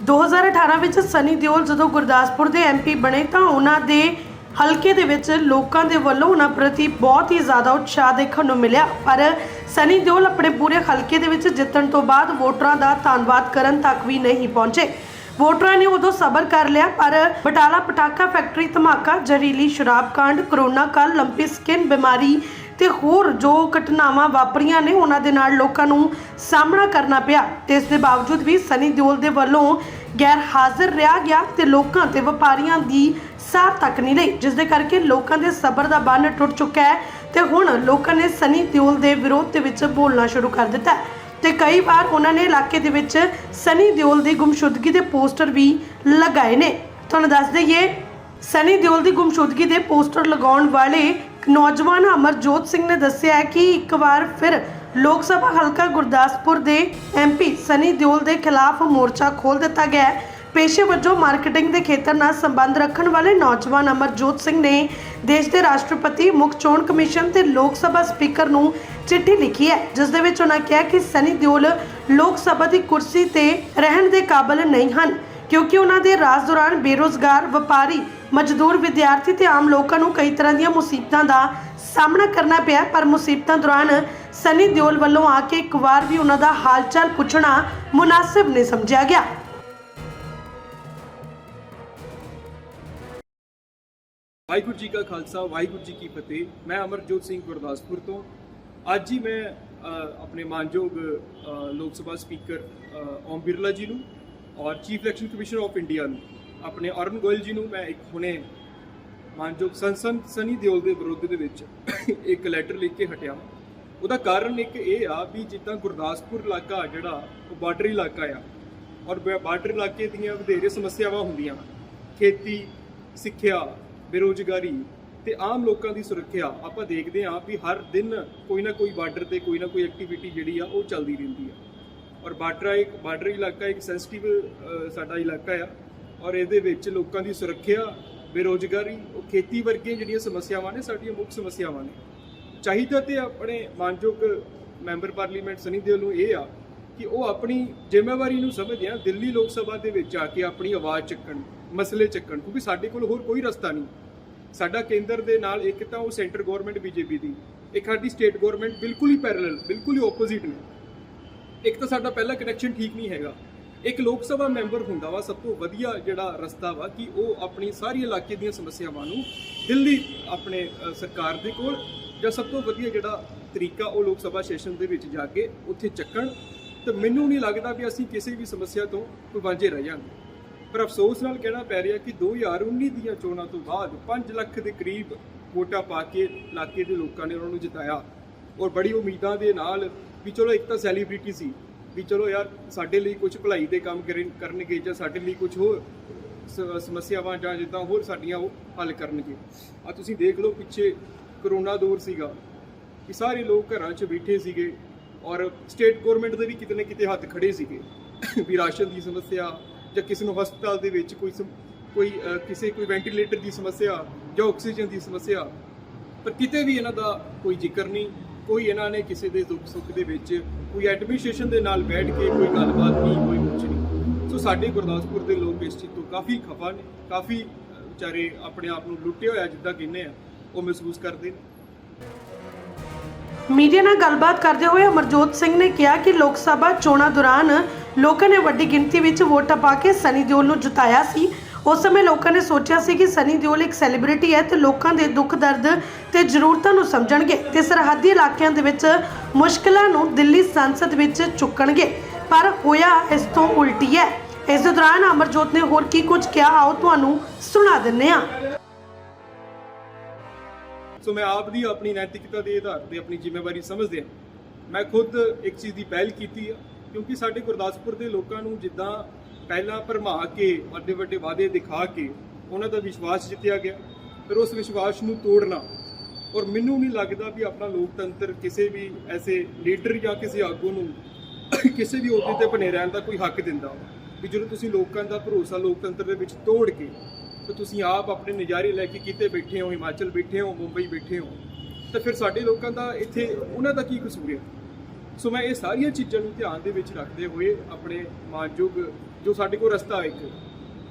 2018 ਵਿੱਚ ਸਨੀ ਦਿਓਲ ਜਦੋਂ ਗੁਰਦਾਸਪੁਰ ਦੇ ਐਮਪੀ ਬਣੇ ਤਾਂ ਉਹਨਾਂ ਦੇ ਹਲਕੇ ਦੇ ਵਿੱਚ ਲੋਕਾਂ ਦੇ ਵੱਲੋਂ ਉਹਨਾਂ ਪ੍ਰਤੀ ਬਹੁਤ ਹੀ ਜ਼ਿਆਦਾ ਉਤਸ਼ਾਹ ਦੇਖਣ ਨੂੰ ਮਿਲਿਆ। ਪਰ ਸਨੀ ਦਿਓਲ ਆਪਣੇ ਪੂਰੇ ਹਲਕੇ ਦੇ ਵਿੱਚ ਜਿੱਤਣ ਤੋਂ ਬਾਅਦ ਵੋਟਰਾਂ ਦਾ ਧੰਨਵਾਦ ਕਰਨ ਤੱਕ ਵੀ ਨਹੀਂ ਪਹੁੰਚੇ। ਵੋਟਰਾਂ ਨੇ ਉਦੋਂ ਸਬਰ ਕਰ ਲਿਆ, ਪਰ ਬਟਾਲਾ ਪਟਾਕਾ ਫੈਕਟਰੀ ਧਮਾਕਾ, ਜ਼ਹਿਰੀਲੀ ਸ਼ਰਾਬ ਕਾਂਡ, ਕਰੋਨਾ ਕਾਲ ਲੰਪੀ ਸਕਿਨ ਬਿਮਾਰੀ ਤੇ ਹੋਰ ਜੋ ਘਟਨਾਵਾਂ ਵਾਪਰੀਆਂ ਨੇ, ਉਹਨਾਂ ਦੇ ਨਾਲ ਲੋਕਾਂ ਨੂੰ ਸਾਹਮਣਾ ਕਰਨਾ ਪਿਆ। ਤੇ ਇਸ ਦੇ ਬਾਵਜੂਦ ਵੀ ਸਨੀ ਦਿਓਲ ਦੇ ਵੱਲੋਂ ਗੈਰ ਹਾਜ਼ਰ ਰਿਹਾ ਗਿਆ ਤੇ ਲੋਕਾਂ ਤੇ ਵਪਾਰੀਆਂ ਦੀ ਸਾਰ ਤੱਕ ਨਹੀਂ ਲਈ, ਜਿਸ ਦੇ ਕਰਕੇ ਲੋਕਾਂ ਦੇ ਸਬਰ ਦਾ ਬੰਨ ਟੁੱਟ ਚੁੱਕਾ ਹੈ ਤੇ ਹੁਣ ਲੋਕਾਂ ਨੇ ਸਨੀ ਦਿਓਲ ਦੇ ਵਿਰੋਧ ਦੇ ਵਿੱਚ ਬੋਲਣਾ ਸ਼ੁਰੂ ਕਰ ਦਿੱਤਾ ਹੈ। ਤੇ ਕਈ ਵਾਰ ਉਹਨਾਂ ਨੇ ਇਲਾਕੇ ਦੇ ਵਿੱਚ ਸਨੀ ਦਿਓਲ ਦੀ ਗੁੰਮਸ਼ੁਦਗੀ ਦੇ ਪੋਸਟਰ ਵੀ ਲਗਾਏ ਨੇ। ਤੁਹਾਨੂੰ ਦੱਸ ਦਈਏ, ਸਨੀ ਦਿਓਲ ਦੀ ਗੁੰਮਸ਼ੁਦਗੀ ਦੇ ਪੋਸਟਰ ਲਗਾਉਣ ਵਾਲੇ ਨੌਜਵਾਨ ਅਮਰਜੋਤ ਸਿੰਘ ਨੇ ਦੱਸਿਆ ਹੈ ਕਿ ਇੱਕ ਵਾਰ ਫਿਰ ਲੋਕ ਸਭਾ ਹਲਕਾ ਗੁਰਦਾਸਪੁਰ ਦੇ ਐਮਪੀ ਸਨੀ ਦਿਓਲ ਦੇ ਖਿਲਾਫ ਮੋਰਚਾ ਖੋਲ ਦਿੱਤਾ ਗਿਆ ਹੈ। ਪੇਸ਼ੇ ਵਜੋਂ ਮਾਰਕੀਟਿੰਗ ਦੇ ਖੇਤਰ ਨਾਲ ਸੰਬੰਧ ਰੱਖਣ ਵਾਲੇ ਨੌਜਵਾਨ ਅਮਰਜੋਤ ਸਿੰਘ ਨੇ ਦੇਸ਼ ਦੇ ਰਾਸ਼ਟਰਪਤੀ, ਮੁੱਖ ਚੋਣ ਕਮਿਸ਼ਨ ਤੇ ਲੋਕ ਸਭਾ ਸਪੀਕਰ ਨੂੰ ਚਿੱਠੀ ਲਿਖੀ ਹੈ, ਜਿਸ ਦੇ ਵਿੱਚ ਉਹਨਾਂ ਕਿਹਾ ਕਿ ਸਨੀ ਦਿਓਲ ਲੋਕ ਸਭਾ ਦੀ ਕੁਰਸੀ ਤੇ ਰਹਿਣ ਦੇ ਕਾਬਿਲ ਨਹੀਂ ਹਨ। ਕਿਉਂਕਿ ਉਹਨਾਂ ਦੇ ਰਾਜ ਦੌਰਾਨ ਬੇਰੋਜ਼ਗਾਰ, ਵਪਾਰੀ, ਮਜ਼ਦੂਰ ਵਿਦਿਆਰਥੀ ਤੇ ਆਮ ਲੋਕਾਂ ਨੂੰ ਕਈ ਤਰ੍ਹਾਂ ਦੀਆਂ ਮੁਸੀਬਤਾਂ ਦਾ ਸਾਹਮਣਾ ਕਰਨਾ ਪਿਆ। ਪਰ ਮੁਸੀਬਤਾਂ ਦੌਰਾਨ ਸਨੀ ਦਿਓਲ ਵੱਲੋਂ ਆ ਕੇ ਇੱਕ ਵਾਰ ਵੀ ਉਹਨਾਂ ਦਾ ਹਾਲਚਾਲ ਪੁੱਛਣਾ ਮੁਨਾਸਿਬ ਨਹੀਂ ਸਮਝਿਆ ਗਿਆ। ਵਾਹਿਗੁਰੂ ਜੀ ਕਾ ਖਾਲਸਾ, ਵਾਹਿਗੁਰੂ ਜੀ ਕੀ ਫਤਿਹ। ਮੈਂ ਅਮਰਜੋਤ ਸਿੰਘ ਗੁਰਦਾਸਪੁਰ ਤੋਂ। ਅੱਜ ਹੀ ਮੈਂ ਆਪਣੇ ਮਾਨਯੋਗ ਲੋਕ ਸਭਾ ਸਪੀਕਰ ਓਮ ਬਿਰਲਾ ਜੀ ਨੂੰ ਔਰ chief election commissioner of India ਨੂੰ, ਆਪਣੇ ਅਰੁਣ ਗੋਇਲ ਜੀ ਨੂੰ ਮੈਂ ਇੱਕ ਹੁਣੇ ਮਾਨਯੋਗ ਸੰਸਨ ਸਨੀ ਦਿਓਲ ਦੇ ਵਿਰੋਧ ਦੇ ਵਿੱਚ ਇੱਕ ਲੈਟਰ ਲਿਖ ਕੇ ਹਟਿਆ। ਉਹਦਾ ਕਾਰਨ ਇੱਕ ਇਹ ਆ ਵੀ ਜਿੱਦਾਂ ਗੁਰਦਾਸਪੁਰ ਇਲਾਕਾ ਜਿਹੜਾ, ਉਹ ਬਾਰਡਰ ਇਲਾਕਾ ਆ, ਔਰ ਬਾਰਡਰ ਇਲਾਕੇ ਦੀਆਂ ਵਧੇਰੇ ਸਮੱਸਿਆਵਾਂ ਹੁੰਦੀਆਂ ਖੇਤੀ, ਸਿੱਖਿਆ, ਬੇਰੋਜ਼ਗਾਰੀ ਤੇ ਆਮ ਲੋਕਾਂ ਦੀ ਸੁਰੱਖਿਆ ਆਪਾਂ ਦੇਖਦੇ ਹਾਂ ਵੀ ਹਰ ਦਿਨ ਕੋਈ ਨਾ ਕੋਈ ਬਾਰਡਰ ਤੇ ਕੋਈ ਨਾ ਕੋਈ ਐਕਟੀਵਿਟੀ ਜਿਹੜੀ ਆ ਉਹ ਚੱਲਦੀ ਰਹਿੰਦੀ ਆ। ਔਰ ਬਾਰਡਰ ਇੱਕ, ਬਾਰਡਰ ਇਲਾਕਾ ਇੱਕ ਸੈਂਸਿਟਿਵ ਸਾਡਾ ਇਲਾਕਾ ਆ। ਔਰ ਇਹਦੇ ਵਿੱਚ ਲੋਕਾਂ ਦੀ ਸੁਰੱਖਿਆ, ਬੇਰੋਜ਼ਗਾਰੀ, ਉਹ ਖੇਤੀ ਵਰਗੀਆਂ ਜਿਹੜੀਆਂ ਸਮੱਸਿਆਵਾਂ ਨੇ, ਸਾਡੀਆਂ ਮੁੱਖ ਸਮੱਸਿਆਵਾਂ ਨੇ। ਚਾਹੀਦਾ ਤੇ ਆਪਣੇ ਮਾਨਯੋਗ ਮੈਂਬਰ ਪਾਰਲੀਮੈਂਟ ਸਨੀ ਦਿਓਲ ਨੂੰ ਇਹ ਆ ਕਿ ਉਹ ਆਪਣੀ ਜ਼ਿੰਮੇਵਾਰੀ ਨੂੰ ਸਮਝਦੇ ਆ, ਦਿੱਲੀ ਲੋਕ ਸਭਾ ਦੇ ਵਿੱਚ ਆ ਕੇ ਆਪਣੀ ਆਵਾਜ਼ ਚੱਕਣ, ਮਸਲੇ ਚੱਕਣ, ਕਿਉਂਕਿ ਸਾਡੇ ਕੋਲ ਹੋਰ ਕੋਈ ਰਸਤਾ ਨਹੀਂ। ਸਾਡਾ ਕੇਂਦਰ ਦੇ ਨਾਲ ਇੱਕ ਤਾਂ ਉਹ ਸੈਂਟਰ ਗਵਰਨਮੈਂਟ, ਬੀਜੇਪੀ ਦੀ। ਇੱਕ ਸਾਡੀ ਸਟੇਟ ਗਵਰਨਮੈਂਟ ਬਿਲਕੁਲ ਹੀ ਪੈਰਲਲ ਬਿਲਕੁਲ ਹੀ ਆਪੋਜ਼ਿਟ ਨੇ। ਇੱਕ ਤਾਂ ਸਾਡਾ ਪਹਿਲਾ ਕਨੈਕਸ਼ਨ ਠੀਕ ਨਹੀਂ ਹੈਗਾ। ਇੱਕ ਲੋਕ ਸਭਾ ਮੈਂਬਰ ਹੁੰਦਾ ਵਾ, ਸਭ ਤੋਂ ਵਧੀਆ ਜਿਹੜਾ ਰਸਤਾ ਵਾ ਕਿ ਉਹ ਆਪਣੀ ਸਾਰੀ ਇਲਾਕੇ ਦੀਆਂ ਸਮੱਸਿਆਵਾਂ ਨੂੰ ਦਿੱਲੀ ਆਪਣੇ ਸਰਕਾਰ ਦੇ ਕੋਲ ਜਾਂ ਸਭ ਤੋਂ ਵਧੀਆ ਜਿਹੜਾ ਤਰੀਕਾ ਉਹ ਲੋਕ ਸਭਾ ਸੈਸ਼ਨ ਦੇ ਵਿੱਚ ਜਾ ਕੇ ਉੱਥੇ ਚੱਕਣ। ਤੇ ਮੈਨੂੰ ਨਹੀਂ ਲੱਗਦਾ ਵੀ ਅਸੀਂ ਕਿਸੇ ਵੀ ਸਮੱਸਿਆ ਤੋਂ ਕੋਈ ਵਾਂਝੇ ਰਹਿ ਜਾਵਾਂਗੇ ਪਰ ਅਫਸੋਸ ਨਾਲ ਕਹਿਣਾ ਪੈ ਰਿਹਾ ਕਿ 2019 ਦੀਆਂ ਚੋਣਾਂ ਤੋਂ ਬਾਅਦ 5 ਲੱਖ ਦੇ ਕਰੀਬ ਵੋਟਾਂ ਪਾ ਕੇ ਇਲਾਕੇ ਦੇ ਲੋਕਾਂ ਨੇ ਉਹਨਾਂ ਨੂੰ ਜਿਤਾਇਆ। ਔਰ ਬੜੀ ਉਮੀਦਾਂ ਦੇ ਨਾਲ ਵੀ ਚਲੋ ਇੱਕ ਤਾਂ ਸੈਲੀਬ੍ਰਿਟੀ ਸੀ, ਵੀ ਚਲੋ ਯਾਰ ਸਾਡੇ ਲਈ ਕੁਝ ਭਲਾਈ ਦੇ ਕੰਮ ਕਰਨ- ਕਰਨਗੇ ਜਾਂ ਸਾਡੇ ਲਈ ਕੁਝ ਹੋਰ ਸ- ਸਮੱਸਿਆਵਾਂ ਜਾਂ ਜਿੱਦਾਂ ਹੋਰ ਸਾਡੀਆਂ ਉਹ ਹੱਲ ਕਰਨਗੇ। ਆ ਤੁਸੀਂ ਦੇਖ ਲਓ ਪਿੱਛੇ ਕਰੋਨਾ ਦੌਰ ਸੀਗਾ, ਕਿ ਸਾਰੇ ਲੋਕ ਘਰਾਂ 'ਚ ਬੈਠੇ ਸੀਗੇ ਔਰ ਸਟੇਟ ਗਵਰਨਮੈਂਟ ਦੇ ਵੀ ਕਿਤੇ ਨਾ ਕਿਤੇ ਹੱਥ ਖੜੇ ਸੀਗੇ, ਵੀ ਰਾਸ਼ਨ ਦੀ ਸਮੱਸਿਆ ਜਾਂ ਕਿਸੇ ਨੂੰ ਹਸਪਤਾਲ ਦੇ ਵਿੱਚ ਕੋਈ ਸਮ- ਕੋਈ ਕਿਸੇ ਕੋਈ ਵੈਂਟੀਲੇਟਰ ਦੀ ਸਮੱਸਿਆ ਜਾਂ ਆਕਸੀਜਨ ਦੀ ਸਮੱਸਿਆ, ਪਰ ਕਿਤੇ ਵੀ ਇਹਨਾਂ ਦਾ ਕੋਈ ਜ਼ਿਕਰ ਨਹੀਂ। ਕੋਈ ਇਹਨਾਂ ਨੇ ਕਿਸੇ ਦੇ ਦੁੱਖ ਸੁੱਖ ਦੇ ਵਿੱਚ ਕੋਈ ਐਡਮਿਨਿਸਟ੍ਰੇਸ਼ਨ ਦੇ ਨਾਲ ਬੈਠ ਕੇ ਕੋਈ ਗੱਲਬਾਤ ਨਹੀਂ ਕੋਈ ਕੁਝ ਨਹੀਂ। ਸੋ ਸਾਡੇ ਗੁਰਦਾਸਪੁਰ ਦੇ ਲੋਕ ਇਸ ਚੀਜ਼ ਤੋਂ ਕਾਫੀ ਖਫਾ ਨੇ, ਕਾਫੀ ਵਿਚਾਰੇ ਆਪਣੇ ਆਪ ਨੂੰ ਲੁੱਟੇ ਹੋਇਆ ਜਿੱਦਾਂ ਕਹਿੰਦੇ ਆ, ਉਹ ਮਹਿਸੂਸ ਕਰਦੇ ਨੇ। ਮੀਡੀਆ ਨਾਲ ਗੱਲਬਾਤ ਕਰਦੇ ਹੋਏ ਅਮਰਜੋਤ ਸਿੰਘ ਨੇ ਕਿਹਾ ਕਿ ਲੋਕ ਸਭਾ ਚੋਣਾਂ ਦੌਰਾਨ ਲੋਕਾਂ ਨੇ ਵੱਡੀ ਗਿਣਤੀ ਵਿੱਚ ਵੋਟਾਂ ਪਾ ਕੇ ਸਨੀ ਦਿਓਲ ਨੂੰ ਜਿਤਾਇਆ ਸੀ। ਉਸ ਸਮੇਂ ਲੋਕਾਂ ਨੇ ਸੋਚਿਆ ਸੀ ਕਿ ਸਨੀ ਦਿਓਲ ਇੱਕ ਸੈਲੀਬ੍ਰਿਟੀ ਹੈ ਤੇ ਲੋਕਾਂ ਦੇ ਦੁੱਖ, ਦਰਦ ਤੇ ਜ਼ਰੂਰਤਾਂ ਨੂੰ ਸਮਝਣਗੇ ਤੇ ਸਰਹੱਦੀ ਇਲਾਕਿਆਂ ਦੇ ਵਿੱਚ ਮੁਸ਼ਕਲਾਂ ਨੂੰ ਦਿੱਲੀ ਸੰਸਦ ਵਿੱਚ ਚੁੱਕਣਗੇ। ਪਰ ਹੋਇਆ ਇਸ ਤੋਂ ਉਲਟੀ ਹੈ। ਇਸ ਦੇ ਦੌਰਾਨ ਅਮਰਜੋਤ ਨੇ ਹੋਰ ਕੀ ਕੁਝ ਕਿਹਾ, ਆਓ ਤੁਹਾਨੂੰ ਸੁਣਾ ਦਿੰਨੇ ਹਾਂ। ਸੋ ਮੈਂ ਆਪ ਦੀ ਆਪਣੀ ਨੈਤਿਕਤਾ ਦੇ ਆਧਾਰ ਤੇ ਆਪਣੀ ਜ਼ਿੰਮੇਵਾਰੀ ਸਮਝਦੇ ਹਾਂ। ਮੈਂ ਖੁਦ ਇੱਕ ਚੀਜ਼ ਦੀ ਪਹਿਲ ਕੀਤੀ ਆ, ਕਿਉਂਕਿ ਸਾਡੇ ਗੁਰਦਾਸਪੁਰ ਦੇ ਲੋਕਾਂ ਨੂੰ ਜਿੱਦਾਂ ਪਹਿਲਾਂ ਭਰਮਾ ਕੇ, ਵੱਡੇ ਵੱਡੇ ਵਾਅਦੇ ਦਿਖਾ ਕੇ ਉਹਨਾਂ ਦਾ ਵਿਸ਼ਵਾਸ ਜਿੱਤਿਆ ਗਿਆ। ਫਿਰ ਉਸ ਵਿਸ਼ਵਾਸ ਨੂੰ ਤੋੜਨਾ ਔਰ ਮੈਨੂੰ ਨਹੀਂ ਲੱਗਦਾ ਵੀ ਆਪਣਾ ਲੋਕਤੰਤਰ ਕਿਸੇ ਵੀ ਐਸੇ ਲੀਡਰ ਜਾਂ ਕਿਸੇ ਆਗੂ ਨੂੰ ਕਿਸੇ ਵੀ ਅਹੁਦੇ ਤੇ ਬਣੇ ਰਹਿਣ ਦਾ ਕੋਈ ਹੱਕ ਦਿੰਦਾ। ਵੀ ਜਦੋਂ ਤੁਸੀਂ ਲੋਕਾਂ ਦਾ ਭਰੋਸਾ ਲੋਕਤੰਤਰ ਦੇ ਵਿੱਚ ਤੋੜ ਕੇ ਤੇ ਤੁਸੀਂ ਆਪ ਆਪਣੇ ਨਜ਼ਾਰੇ ਲੈ ਕੇ ਕਿਤੇ ਬੈਠੇ ਹੋ, ਹਿਮਾਚਲ ਬੈਠੇ ਹੋ, ਮੁੰਬਈ ਬੈਠੇ ਹੋ, ਤਾਂ ਫਿਰ ਸਾਡੇ ਲੋਕਾਂ ਦਾ ਇੱਥੇ ਉਹਨਾਂ ਦਾ ਕੀ ਕਸੂਰ ਹੈ? ਸੋ ਮੈਂ ਇਹ ਸਾਰੀਆਂ ਚੀਜ਼ਾਂ ਨੂੰ ਧਿਆਨ ਦੇ ਵਿੱਚ ਰੱਖਦੇ ਹੋਏ ਆਪਣੇ ਮਾਨਯੋਗ ਜੋ ਸਾਡੇ ਕੋਲ ਰਸਤਾ ਇੱਕ,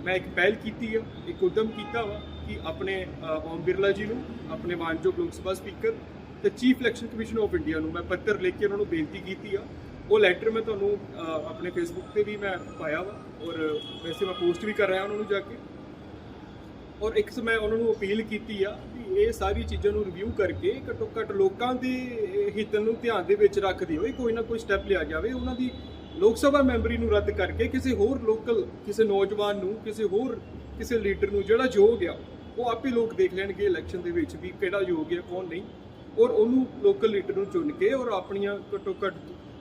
ਮੈਂ ਇੱਕ ਪਹਿਲ ਕੀਤੀ ਆ, ਇੱਕ ਉਦਮ ਕੀਤਾ ਵਾ ਕਿ ਆਪਣੇ ਓਮ ਬਿਰਲਾ ਜੀ ਨੂੰ, ਆਪਣੇ ਮਾਨਯੋਗ ਲੋਕ ਸਭਾ ਸਪੀਕਰ ਤੇ chief election commission of India ਨੂੰ ਮੈਂ ਪੱਤਰ ਲਿਖ ਕੇ ਉਹਨਾਂ ਨੂੰ ਬੇਨਤੀ ਕੀਤੀ ਆ। ਉਹ ਲੈਟਰ ਮੈਂ ਤੁਹਾਨੂੰ ਆਪਣੇ ਫੇਸਬੁੱਕ ਤੇ ਵੀ ਮੈਂ ਪਾਇਆ ਵਾ ਔਰ ਵੈਸੇ ਮੈਂ ਪੋਸਟ ਵੀ ਕਰ ਰਿਹਾ ਉਹਨਾਂ ਨੂੰ ਜਾ ਕੇ। ਔਰ ਇੱਕ ਸਮੇਂ ਉਹਨਾਂ ਨੂੰ ਅਪੀਲ ਕੀਤੀ ਆ ਕਿ ਇਹ ਸਾਰੀ ਚੀਜ਼ਾਂ ਨੂੰ ਰਿਵਿਊ ਕਰਕੇ ਘੱਟੋ ਘੱਟ ਲੋਕਾਂ ਦੇ ਹਿੱਤ ਨੂੰ ਧਿਆਨ ਦੇ ਵਿੱਚ ਰੱਖਦੇ ਹੋਏ ਕੋਈ ਨਾ ਕੋਈ ਸਟੈਪ ਲਿਆ ਜਾਵੇ, ਉਹਨਾਂ ਦੀ ਲੋਕ ਸਭਾ ਮੈਂਬਰੀ ਨੂੰ ਰੱਦ ਕਰਕੇ ਕਿਸੇ ਹੋਰ ਲੋਕਲ ਕਿਸੇ ਨੌਜਵਾਨ ਨੂੰ, ਕਿਸੇ ਹੋਰ, ਕਿਸੇ ਲੀਡਰ ਨੂੰ ਜਿਹੜਾ ਯੋਗ ਆ, ਉਹ ਆਪੇ ਲੋਕ ਦੇਖ ਲੈਣਗੇ ਇਲੈਕਸ਼ਨ ਦੇ ਵਿੱਚ ਵੀ ਕਿਹੜਾ ਯੋਗ ਹੈ, ਕੌਣ ਨਹੀਂ। ਔਰ ਉਹਨੂੰ ਲੋਕਲ ਲੀਡਰ ਨੂੰ ਚੁਣ ਕੇ ਔਰ ਆਪਣੀਆਂ ਘੱਟੋ ਘੱਟ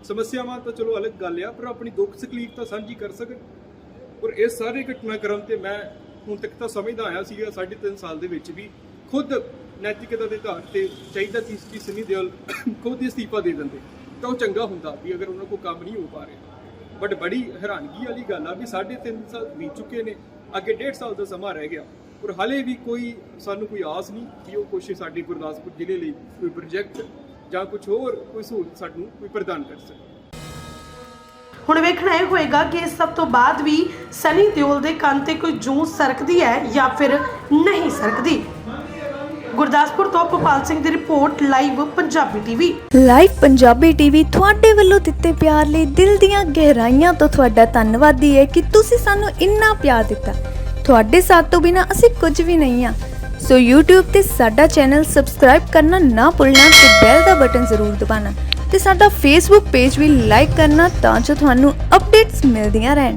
ਸਮੱਸਿਆਵਾਂ ਤਾਂ ਚਲੋ ਅਲੱਗ ਗੱਲ ਆ, ਪਰ ਆਪਣੀ ਦੁੱਖ ਤਕਲੀਫ ਤਾਂ ਸਾਂਝੀ ਕਰ ਸਕਣ। ਔਰ ਇਹ ਸਾਰੇ ਘਟਨਾਕ੍ਰਮ ਤੇ ਮੈਂ ਹੁਣ ਤੱਕ ਤਾਂ ਸਮਝਦਾ ਆਇਆ ਸੀਗਾ, ਸਾਢੇ ਤਿੰਨ ਸਾਲ ਦੇ ਵਿੱਚ ਵੀ ਖੁਦ ਨੈਤਿਕਤਾ ਦੇ ਆਧਾਰ ਤੇ ਚਾਹੀਦਾ ਸੀ ਕਿ ਸਨੀ ਦਿਓਲ ਖੁਦ ਹੀ ਅਸਤੀਫਾ ਦੇ ਦਿੰਦੇ, ਤਾਂ ਉਹ ਚੰਗਾ ਹੁੰਦਾ ਵੀ ਅਗਰ ਉਹਨਾਂ ਕੋਲ ਕੰਮ ਨਹੀਂ ਹੋ ਪਾ ਰਿਹਾ। ਬਟ ਬੜੀ ਹੈਰਾਨਗੀ ਵਾਲੀ ਗੱਲ ਆ ਵੀ ਸਾਢੇ ਤਿੰਨ ਸਾਲ ਬੀਤ ਚੁੱਕੇ ਨੇ, ਅੱਗੇ ਡੇਢ ਸਾਲ ਦਾ ਸਮਾਂ ਰਹਿ ਗਿਆ ਪਰ ਹਾਲੇ ਵੀ ਕੋਈ ਸਾਨੂੰ ਕੋਈ ਆਸ ਨਹੀਂ ਕਿ ਉਹ ਕੁਛ ਸਾਡੇ ਗੁਰਦਾਸਪੁਰ ਜ਼ਿਲ੍ਹੇ ਲਈ ਕੋਈ ਪ੍ਰੋਜੈਕਟ ਜਾਂ ਕੁਝ ਹੋਰ ਕੋਈ ਸਹੂਲਤ ਸਾਨੂੰ ਕੋਈ ਪ੍ਰਦਾਨ ਕਰ ਸਕੇ। ਹੁਣ ਵੇਖਣਾ ਇਹ ਹੋਏਗਾ ਕਿ ਇਸ ਸਭ ਤੋਂ ਬਾਅਦ ਵੀ ਸਨੀ ਦਿਓਲ ਦੇ ਕੰਨ ਤੇ ਕੋਈ ਜੂੰ ਸਰਕਦੀ ਹੈ ਜਾਂ ਫਿਰ ਨਹੀਂ ਸਰਕਦੀ। ਗੁਰਦਾਸਪੁਰ ਤੋਂ ਭੋਪਾਲ ਸਿੰਘ ਦੀ report live Punjabi TV. Live Punjabi TV ਤੁਹਾਡੇ ਵੱਲੋਂ ਦਿੱਤੇ ਪਿਆਰ ਲਈ ਦਿਲ ਦੀਆਂ ਗਹਿਰਾਈਆਂ ਤੋਂ ਤੁਹਾਡਾ ਧੰਨਵਾਦੀ ਹੈ ਕਿ ਤੁਸੀਂ ਸਾਨੂੰ ਇੰਨਾ ਪਿਆਰ ਦਿੱਤਾ। ਤੁਹਾਡੇ ਸਾਥ ਤੋਂ ਬਿਨਾ ਅਸੀਂ ਕੁਝ ਵੀ ਨਹੀਂ ਆ ਸੋ YouTube ਤੇ ਸਾਡਾ ਚੈਨਲ ਸਬਸਕ੍ਰਾਈਬ ਕਰਨਾ ਨਾ ਭੁੱਲਣਾ ਤੇ ਬੈਲ ਦਾ ਬਟਨ ਜ਼ਰੂਰ ਦਬਾਉਣਾ ਤੇ ਸਾਡਾ Facebook ਪੇਜ ਵੀ ਲਾਈਕ ਕਰਨਾ ਤਾਂ ਜੋ ਤੁਹਾਨੂੰ ਅਪਡੇਟਸ ਮਿਲਦੀਆਂ ਰਹਿਣ।